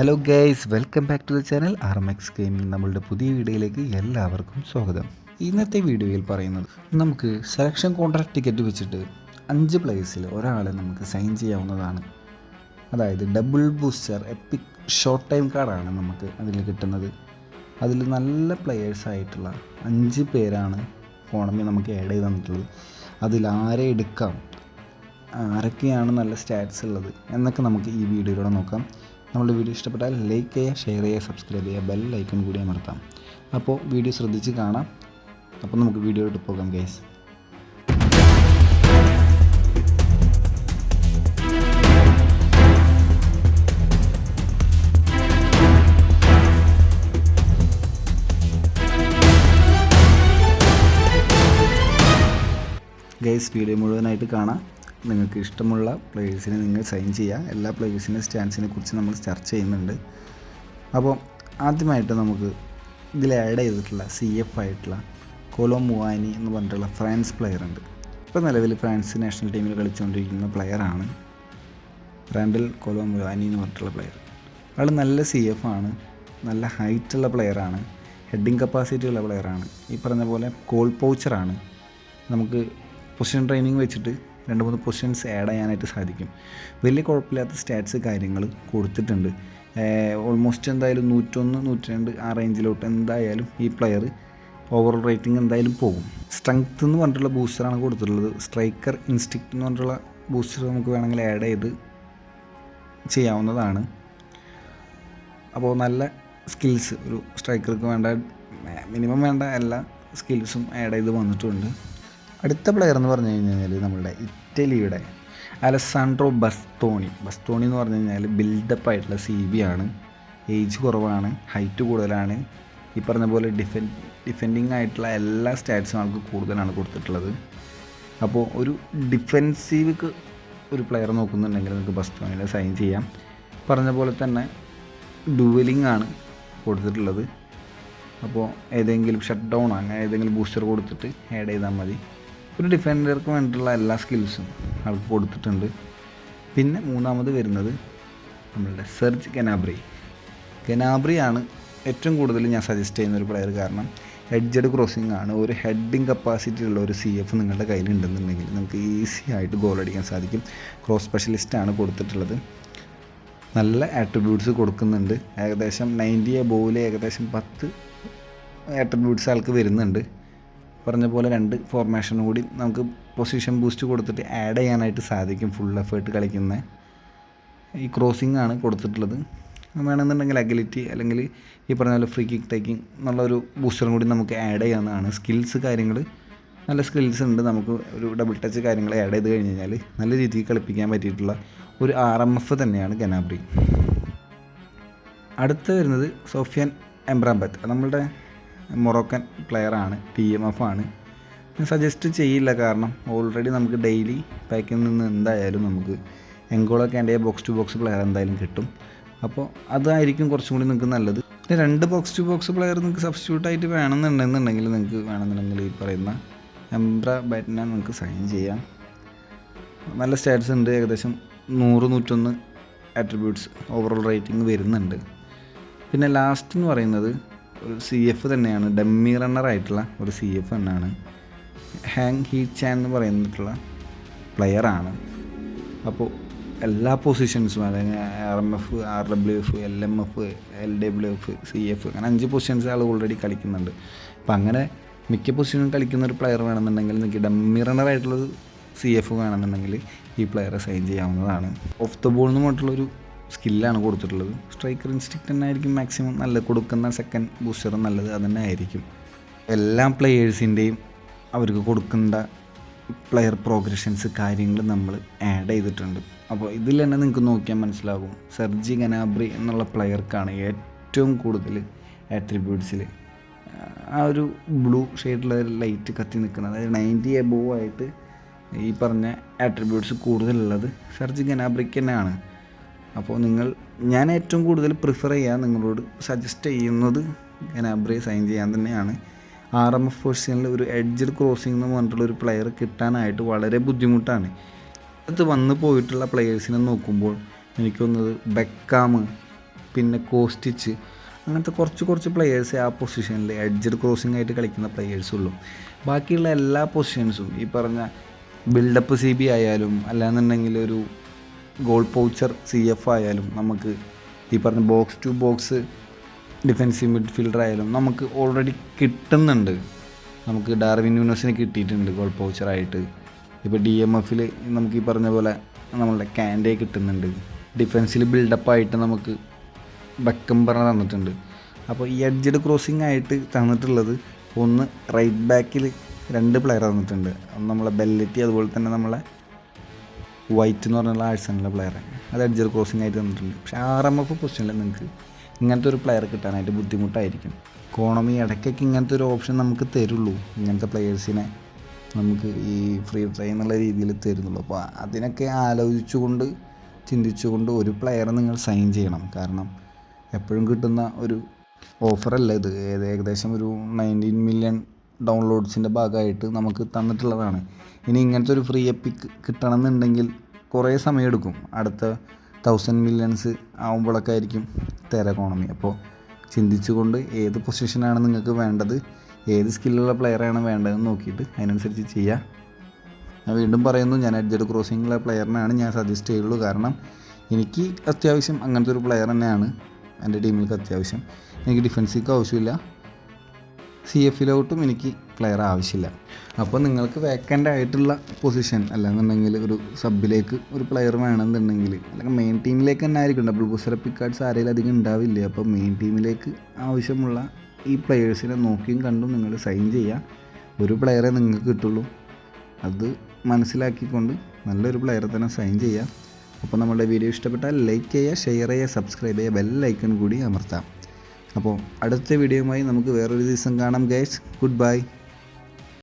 Hello guys welcome back to the channel R M X gaming നമ്മളുടെ പുതിയ വീഡിയോയിലേക്ക് എല്ലാവർക്കും സ്വാഗതം. ഇന്നത്തെ വീഡിയോയിൽ പറയുന്നത് നമുക്ക് സെലക്ഷൻ കോൺട്രാക്ട് ടിക്കറ്റ് വെച്ചിട്ട് അഞ്ച് പ്ലേസിൽ ഒരാളെ നമുക്ക് സൈൻ ചെയ്യാവുന്നതാണ്. അതായത് double booster epic short time കാർഡാണ് നമുക്ക് അതിൽ കിട്ടുന്നത്. അതിൽ നല്ല പ്ലെയേഴ്സ് ആയിട്ടുള്ള അഞ്ച് പേരാണ് ഫോണമി നമുക്ക് ആഡ് ചെയ്ത് തന്നിട്ടുള്ളത്. അതിൽ ആരെ എടുക്കാം? ആരൊക്കെയാണ് നല്ല സ്റ്റാറ്റ്സ് ഉള്ളത്? എന്നൊക്കെ നമുക്ക് ഈ വീഡിയോയിലൂടെ നോക്കാം. നമ്മുടെ വീഡിയോ ഇഷ്ടപ്പെട്ടാൽ ലൈക്ക് ചെയ്യുക ഷെയർ ചെയ്യുക സബ്സ്ക്രൈബ് ചെയ്യുക ബെൽ ഐക്കൺ കൂടി അമർത്താം. അപ്പോൾ വീഡിയോ ശ്രദ്ധിച്ച് കാണാം. അപ്പോൾ നമുക്ക് വീഡിയോയിലോട്ട് പോകാം ഗൈസ് ഗൈസ് വീഡിയോ മുഴുവനായിട്ട് കാണാം. നിങ്ങൾക്ക് ഇഷ്ടമുള്ള പ്ലേയേഴ്സിനെ നിങ്ങൾ സൈൻ ചെയ്യുക. എല്ലാ പ്ലേയേഴ്സിന്റെ സ്റ്റാൻസിനെ കുറിച്ച് നമ്മൾ ചർച്ച ചെയ്യുന്നുണ്ട്. അപ്പോൾ ആദ്യമായിട്ട് നമുക്ക് ഇതിൽ ആഡ് ചെയ്തിട്ടുള്ള സി എഫ് ആയിട്ടുള്ള കൊലോ മുവാനി എന്ന് പറഞ്ഞിട്ടുള്ള ഫ്രാൻസ് പ്ലെയർ ഉണ്ട്. ഇപ്പോൾ നിലവിൽ ഫ്രാൻസ് നാഷണൽ ടീമിൽ കളിച്ചുകൊണ്ടിരിക്കുന്ന പ്ലെയറാണ് റാൻഡൽ കൊലോ മുവാനി എന്ന് പറഞ്ഞിട്ടുള്ള പ്ലെയർ അയാൾ നല്ല സി എഫ് ആണ്. നല്ല ഹൈറ്റുള്ള പ്ലെയറാണ് ഹെഡിങ് കപ്പാസിറ്റി ഉള്ള പ്ലെയറാണ് ഈ പറഞ്ഞ പോലെ കോൾ പൗച്ചറാണ് നമുക്ക് പൊസിഷൻ ട്രെയിനിങ് വെച്ചിട്ട് രണ്ട് മൂന്ന് പൊസിഷൻസ് ആഡ് ചെയ്യാനായിട്ട് സാധിക്കും. വലിയ കുഴപ്പമില്ലാത്ത സ്റ്റാറ്റ്സ് കാര്യങ്ങൾ കൊടുത്തിട്ടുണ്ട്. ഓൾമോസ്റ്റ് എന്തായാലും നൂറ്റൊന്ന് നൂറ്റി രണ്ട് ആ റേഞ്ചിലോട്ട് എന്തായാലും ഈ പ്ലെയർ ഓവറോൾ റേറ്റിംഗ് എന്തായാലും പോകും. സ്ട്രെങ്ത് എന്ന് പറഞ്ഞിട്ടുള്ള ബൂസ്റ്ററാണ് കൊടുത്തിട്ടുള്ളത്. സ്ട്രൈക്കർ ഇൻസ്റ്റിക്റ്റ് എന്ന് പറഞ്ഞിട്ടുള്ള ബൂസ്റ്റർ നമുക്ക് വേണമെങ്കിൽ ആഡ് ചെയ്ത് ചെയ്യാവുന്നതാണ്. അപ്പോൾ നല്ല സ്കിൽസ് ഒരു സ്ട്രൈക്കർക്ക് വേണ്ട മിനിമം വേണ്ട എല്ലാ സ്കിൽസും ആഡ് ചെയ്ത് വന്നിട്ടുണ്ട്. അടുത്ത പ്ലെയർ എന്ന് പറഞ്ഞു കഴിഞ്ഞാൽ നമ്മുടെ ഇറ്റലിയുടെ അലസാൻഡ്രോ ബസ്തോണി. ബസ്തോണി എന്ന് പറഞ്ഞു കഴിഞ്ഞാൽ ബിൽഡപ്പ് ആയിട്ടുള്ള സി ബി ആണ്. ഏജ് കുറവാണ് ഹൈറ്റ് കൂടുതലാണ്. ഈ പറഞ്ഞ പോലെ ഡിഫൻ ഡിഫെൻഡിങ് ആയിട്ടുള്ള എല്ലാ സ്റ്റാറ്റ്സും ആൾക്ക് കൂടുതലാണ് കൊടുത്തിട്ടുള്ളത്. അപ്പോൾ ഒരു ഡിഫെൻസീവ് ഒരു പ്ലെയർ നോക്കുന്നുണ്ടെങ്കിൽ നമുക്ക് ബസ്തോണിനെ സൈൻ ചെയ്യാം. പറഞ്ഞ പോലെ തന്നെ ഡുവലിംഗ് ആണ് കൊടുത്തിട്ടുള്ളത്. അപ്പോൾ ഏതെങ്കിലും ഷട്ട് ഡൗൺ അങ്ങനെ ഏതെങ്കിലും ബൂസ്റ്റർ കൊടുത്തിട്ട് ആഡ് ചെയ്താൽ മതി. ഒരു ഡിഫൻഡർക്ക് വേണ്ടിയിട്ടുള്ള എല്ലാ സ്കിൽസും ആൾക്ക് കൊടുത്തിട്ടുണ്ട്. പിന്നെ മൂന്നാമത് വരുന്നത് നമ്മളുടെ സെർജ് കനാബ്രി കനാബ്രിയാണ് ഏറ്റവും കൂടുതൽ ഞാൻ സജസ്റ്റ് ചെയ്യുന്ന ഒരു പ്ലെയർ കാരണം ഹെഡ്ജഡ് ക്രോസിംഗ് ആണ്. ഒരു ഹെഡിങ് കപ്പാസിറ്റി ഉള്ള ഒരു സി എഫ് നിങ്ങളുടെ കയ്യിൽ ഉണ്ടെന്നുണ്ടെങ്കിൽ നിങ്ങൾക്ക് ഈസി ആയിട്ട് ഗോൾ അടിക്കാൻ സാധിക്കും. ക്രോസ് സ്പെഷ്യലിസ്റ്റ് ആണ് കൊടുത്തിട്ടുള്ളത്. നല്ല ആട്രിബ്യൂട്ട്സ് കൊടുക്കുന്നുണ്ട്. ഏകദേശം നയന്റി എബോവിൽ ഏകദേശം പത്ത് ആട്രിബ്യൂട്ട്സ് ആൾക്ക് വരുന്നുണ്ട്. പറഞ്ഞ പോലെ രണ്ട് ഫോർമേഷൻ കൂടി നമുക്ക് പൊസിഷൻ ബൂസ്റ്റ് കൊടുത്തിട്ട് ആഡ് ചെയ്യാനായിട്ട് സാധിക്കും ഫുൾ എഫേർട്ട് കളിക്കുന്ന. ഈ ക്രോസിംഗ് ആണ് കൊടുത്തിട്ടുള്ളത്. വേണമെന്നുണ്ടെങ്കിൽ അഗിലിറ്റി അല്ലെങ്കിൽ ഈ പറഞ്ഞ പോലെ ഫ്രീ കിക്ക് ടേക്കിംഗ് എന്നുള്ളൊരു ബൂസ്റ്ററും കൂടി നമുക്ക് ആഡ് ചെയ്യാവുന്നതാണ്. സ്കിൽസ് കാര്യങ്ങൾ നല്ല സ്കിൽസ് ഉണ്ട്. നമുക്ക് ഒരു ഡബിൾ ടച്ച് കാര്യങ്ങൾ ആഡ് ചെയ്ത് കഴിഞ്ഞ് കഴിഞ്ഞാൽ നല്ല രീതിയിൽ കളിപ്പിക്കാൻ പറ്റിയിട്ടുള്ള ഒരു ആർ എം എഫ് തന്നെയാണ് ഗനാബ്രി അടുത്ത് വരുന്നത് സോഫിയാൻ എംബ്രാബത്ത് നമ്മളുടെ മൊറോക്കൻ പ്ലെയറാണ് ടി എം എഫ് ആണ്. സജസ്റ്റ് ചെയ്യില്ല കാരണം ഓൾറെഡി നമുക്ക് ഡെയിലി പാക്കിൽ നിന്ന് എന്തായാലും നമുക്ക് എങ്കോളോ കാൻഡിയ ബോക്സ് ടു ബോക്സ് പ്ലെയർ എന്തായാലും കിട്ടും. അപ്പോൾ അതായിരിക്കും കുറച്ചും കൂടി നിങ്ങൾക്ക് നല്ലത്. രണ്ട് ബോക്സ് ടു ബോക്സ് പ്ലെയർ നിങ്ങൾക്ക് സബ്സ്റ്റിറ്റ്യൂട്ട് ആയിട്ട് വേണമെന്നുണ്ടെന്നുണ്ടെങ്കിൽ നിങ്ങൾക്ക് വേണമെന്നുണ്ടെങ്കിൽ ഈ പറയുന്ന എംബ്ര ബാറ്റിനെ നിങ്ങൾക്ക് സൈൻ ചെയ്യാം. നല്ല സ്റ്റാറ്റ്സ് ഉണ്ട് ഏകദേശം നൂറ് നൂറ്റൊന്ന് ആട്രിബ്യൂട്ട്സ് ഓവറോൾ റേറ്റിംഗ് വരുന്നുണ്ട്. പിന്നെ ലാസ്റ്റ് എന്ന് പറയുന്നത് സി എഫ് തന്നെയാണ്. ഡമ്മി റണ്ണർ ആയിട്ടുള്ള ഒരു സി എഫ് തന്നെയാണ്. ഹാങ് ഹീ ചാൻ എന്ന് പറയുന്നിട്ടുള്ള പ്ലെയറാണ് അപ്പോൾ എല്ലാ പൊസിഷൻസും അതായത് R M F R W F L M F L W F C F അങ്ങനെ അഞ്ച് പൊസിഷൻസ് ആൾ ഓൾറെഡി കളിക്കുന്നുണ്ട്. അപ്പം അങ്ങനെ മിക്ക പൊസിഷനും കളിക്കുന്ന ഒരു പ്ലെയർ വേണമെന്നുണ്ടെങ്കിൽ നിങ്ങൾക്ക് ഡമ്മി റണ്ണർ ആയിട്ടുള്ളൊരു സി എഫ് വേണമെന്നുണ്ടെങ്കിൽ ഈ പ്ലെയറെ സൈൻ ചെയ്യാവുന്നതാണ്. ഓഫ് ദ ബോൾ എന്ന് പറഞ്ഞിട്ടുള്ളൊരു സ്കില്ലാണ് കൊടുത്തിട്ടുള്ളത്. സ്ട്രൈക്കർ ഇൻസ്റ്റിക്റ്റ് തന്നെ ആയിരിക്കും മാക്സിമം നല്ല കൊടുക്കുന്ന സെക്കൻഡ് ബൂസ്റ്റർ നല്ലത് അത് തന്നെ ആയിരിക്കും എല്ലാ പ്ലെയേഴ്സിന്റെയും അവർക്ക് കൊടുക്കേണ്ട പ്ലെയർ പ്രോഗ്രഷൻസ് കാര്യങ്ങൾ നമ്മൾ ആഡ് ചെയ്തിട്ടുണ്ട്. അപ്പോൾ ഇതിൽ തന്നെ നിങ്ങൾക്ക് നോക്കിയാൽ മനസ്സിലാകും. സെർജി ഗനാബ്രി എന്നുള്ള പ്ലെയർക്കാണ് ഏറ്റവും കൂടുതൽ ആട്രിബ്യൂട്ട്സിൽ ആ ഒരു ബ്ലൂ ഷെയ്ഡിലുള്ള ലൈറ്റ് കത്തി നിൽക്കുന്നത്. അതായത് നയന്റി എബോവ് ആയിട്ട് ഈ പറഞ്ഞ ആട്രിബ്യൂട്ട്സ് കൂടുതലുള്ളത് സെർജി ഗനാബ്രിക്ക് തന്നെയാണ്. അപ്പോൾ നിങ്ങൾ ഞാൻ ഏറ്റവും കൂടുതൽ പ്രിഫർ ചെയ്യാൻ നിങ്ങളോട് സജസ്റ്റ് ചെയ്യുന്നത് ഗനാബ്രി സൈൻ ചെയ്യാൻ തന്നെയാണ്. ആർ എം എഫ് പൊസിഷനിൽ ഒരു എഡ്ജഡ് ക്രോസിംഗ് എന്ന് പറഞ്ഞിട്ടുള്ള ഒരു പ്ലെയർ കിട്ടാനായിട്ട് വളരെ ബുദ്ധിമുട്ടാണ്. അത് വന്നു പോയിട്ടുള്ള പ്ലെയേഴ്സിനെ നോക്കുമ്പോൾ എനിക്ക് തോന്നുന്നത് ബെക്കാം പിന്നെ കോസ്റ്റിച്ച് അങ്ങനത്തെ കുറച്ച് കുറച്ച് പ്ലെയേഴ്സ് ആ പൊസിഷനിൽ എഡ്ജഡ് ക്രോസിംഗ് ആയിട്ട് കളിക്കുന്ന പ്ലെയേഴ്സുള്ളൂ ബാക്കിയുള്ള എല്ലാ പൊസിഷൻസും ഈ പറഞ്ഞ ബിൽഡപ്പ് സി ബി ആയാലും അല്ലാന്നുണ്ടെങ്കിൽ ഒരു ഗോൾ പൗച്ചർ സി എഫ് ആയാലും നമുക്ക് ഈ പറഞ്ഞ box to box defensive midfielder ആയാലും നമുക്ക് ഓൾറെഡി കിട്ടുന്നുണ്ട്. നമുക്ക് ഡാർവിൻ യൂണിവേഴ്സിന് കിട്ടിയിട്ടുണ്ട് ഗോൾ പൗച്ചറായിട്ട് ഇപ്പോൾ ഡി എം എഫിൽ നമുക്ക് ഈ പറഞ്ഞ പോലെ നമ്മളുടെ ക്യാൻഡേ കിട്ടുന്നുണ്ട്. ഡിഫെൻസിൽ ബിൽഡപ്പായിട്ട് നമുക്ക് ബക്കംബറ തന്നിട്ടുണ്ട്. അപ്പോൾ ഈ എഡ്ജഡ് ക്രോസിംഗ് ആയിട്ട് തന്നിട്ടുള്ളത് ഒന്ന് റൈറ്റ് ബാക്കിൽ രണ്ട് പ്ലെയർ തന്നിട്ടുണ്ട്. നമ്മളെ ബെല്ലറ്റി അതുപോലെ തന്നെ നമ്മളെ വൈറ്റ് എന്ന് പറഞ്ഞുള്ള ആഴ്സണിലെ പ്ലെയർ അത് അഡ്ജർ ക്രോസിംഗ് ആയിട്ട് തന്നിട്ടുണ്ട് പക്ഷേ ആർ എം എഫ് പൊസിഷനിൽ നിങ്ങൾക്ക് ഇങ്ങനത്തെ ഒരു പ്ലെയർ കിട്ടാനായിട്ട് ബുദ്ധിമുട്ടായിരിക്കും. ഇക്കോണമി ഇടയ്ക്കൊക്കെ ഇങ്ങനത്തെ ഒരു ഓപ്ഷൻ നമുക്ക് തരുള്ളൂ. ഇങ്ങനത്തെ പ്ലെയേഴ്സിനെ നമുക്ക് ഈ ഫ്രീ ട്രൈ എന്നുള്ള രീതിയിൽ തരുന്നുള്ളൂ. അപ്പോൾ അതിനൊക്കെ ആലോചിച്ചുകൊണ്ട് ചിന്തിച്ചുകൊണ്ട് ഒരു പ്ലെയർ നിങ്ങൾ സൈൻ ചെയ്യണം. കാരണം എപ്പോഴും കിട്ടുന്ന ഒരു ഓഫറല്ല ഇത്. ഏകദേശം ഒരു നയന്റീൻ മില്യൺ ഡൗൺലോഡ്സിന്റെ ഭാഗമായിട്ട് നമുക്ക് തന്നിട്ടുള്ളതാണ്. ഇനി ഇങ്ങനത്തെ ഒരു ഫ്രീ എപ്പിക്ക് കിട്ടണമെന്നുണ്ടെങ്കിൽ കുറേ സമയമെടുക്കും. അടുത്ത തൗസൻഡ് മില്യൺസ് ആകുമ്പോഴൊക്കെ ആയിരിക്കും തേര എക്കോണമി അപ്പോൾ ചിന്തിച്ചുകൊണ്ട് ഏത് പൊസിഷനാണ് നിങ്ങൾക്ക് വേണ്ടത് ഏത് സ്കില്ലുള്ള പ്ലെയറാണ് വേണ്ടതെന്ന് നോക്കിയിട്ട് അതിനനുസരിച്ച് ചെയ്യുക ഞാൻ വീണ്ടും പറയുന്നു ഞാൻ അഡ്ജഡ് ക്രോസിംഗുള്ള പ്ലെയറിനാണ് ഞാൻ സജസ്റ്റ് ചെയ്യുള്ളൂ. കാരണം എനിക്ക് അത്യാവശ്യം അങ്ങനത്തെ ഒരു പ്ലെയർ തന്നെയാണ് എന്റെ ടീമിലേക്ക് അത്യാവശ്യം. എനിക്ക് ഡിഫൻസിക്ക് ആവശ്യമില്ല. സി എഫിലോട്ടും എനിക്ക് പ്ലെയർ ആവശ്യമില്ല. അപ്പോൾ നിങ്ങൾക്ക് വേക്കന്റ് ആയിട്ടുള്ള പൊസിഷൻ അല്ലാന്നുണ്ടെങ്കിൽ ഒരു സബിലേക്ക് ഒരു പ്ലെയർ വേണമെന്നുണ്ടെങ്കിൽ അല്ലെങ്കിൽ മെയിൻ ടീമിലേക്ക് തന്നെ ആയിരിക്കും. ഡബിൾ ബൂസർ പിക്കാർഡ്സ് ആരെങ്കിലും അധികം ഉണ്ടാവില്ല? അപ്പോൾ മെയിൻ ടീമിലേക്ക് ആവശ്യമുള്ള ഈ പ്ലെയേഴ്സിനെ നോക്കിയും കണ്ടും നിങ്ങൾ സൈൻ ചെയ്യുക. ഒരു പ്ലെയറെ നിങ്ങൾക്ക് കിട്ടുള്ളൂ. അത് മനസ്സിലാക്കിക്കൊണ്ട് നല്ലൊരു പ്ലെയറെ തന്നെ സൈൻ ചെയ്യുക. അപ്പോൾ നമ്മുടെ വീഡിയോ ഇഷ്ടപ്പെട്ടാൽ ലൈക്ക് ചെയ്യുക ഷെയർ ചെയ്യുക സബ്സ്ക്രൈബ് ചെയ്യുക ബെൽ ഐക്കൺ കൂടി അമർത്താം. അപ്പോൾ അടുത്ത വീഡിയോയുമായി നമുക്ക് വേറൊരു ദിവസം കാണാം ഗൈസ് ഗുഡ് ബൈ